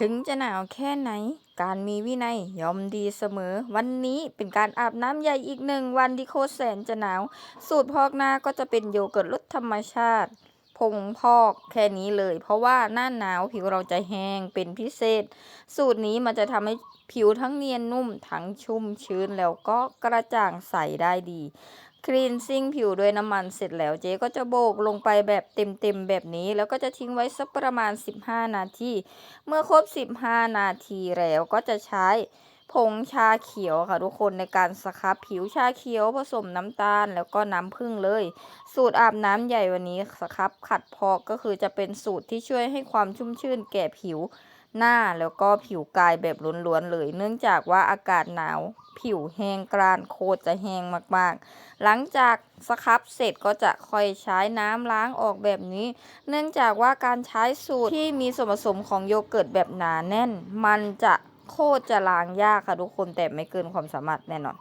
ถึงจะหนาวแค่ไหน การมีวินัยย่อมดีเสมอ วันนี้เป็นการอาบน้ำใหญ่อีกหนึ่งวันที่โคตรแสนจะหนาว สูตรพอกหน้าก็จะเป็นโยเกิร์ตรสธรรมชาติ ผงพอกแค่นี้เลย เพราะว่าหน้าหนาวผิวเราจะแห้งเป็นพิเศษ สูตรนี้มันจะทำให้ผิวทั้งเนียนนุ่ม ทั้งชุ่มชื้นแล้วก็กระจ่างใสได้ดี คลีนซิ่งผิวด้วยน้ำมันเสร็จแล้วเจ๊ก็จะโบกลงไปแบบเต็มๆแบบนี้ แล้วก็จะทิ้งไว้สักประมาณ 15 นาที เมื่อครบ 15 นาทีแล้วก็จะใช้ผงชาเขียวค่ะทุกคนในการสครับผิวชาเขียวผสมน้ำตาลแล้วก็น้ำผึ้งเลย สูตรอาบน้ำใหญ่วันนี้สครับขัดพอกก็คือจะเป็นสูตรที่ช่วยให้ความชุ่มชื่นแก่ผิว หน้าแล้วก็ผิวกายแบบล้วนๆเลย เนื่องจากว่าอากาศหนาว ผิวแห้งกรานโคตรจะแห้งมากๆ หลังจากสครับเสร็จก็จะค่อยใช้น้ำล้างออกแบบนี้ เนื่องจากว่าการใช้สูตรที่มีส่วนผสมของโยเกิร์ตแบบหนาแน่น มันจะโคตรจะล้างยากค่ะทุกคนแต่ไม่เกินความสามารถแน่นอน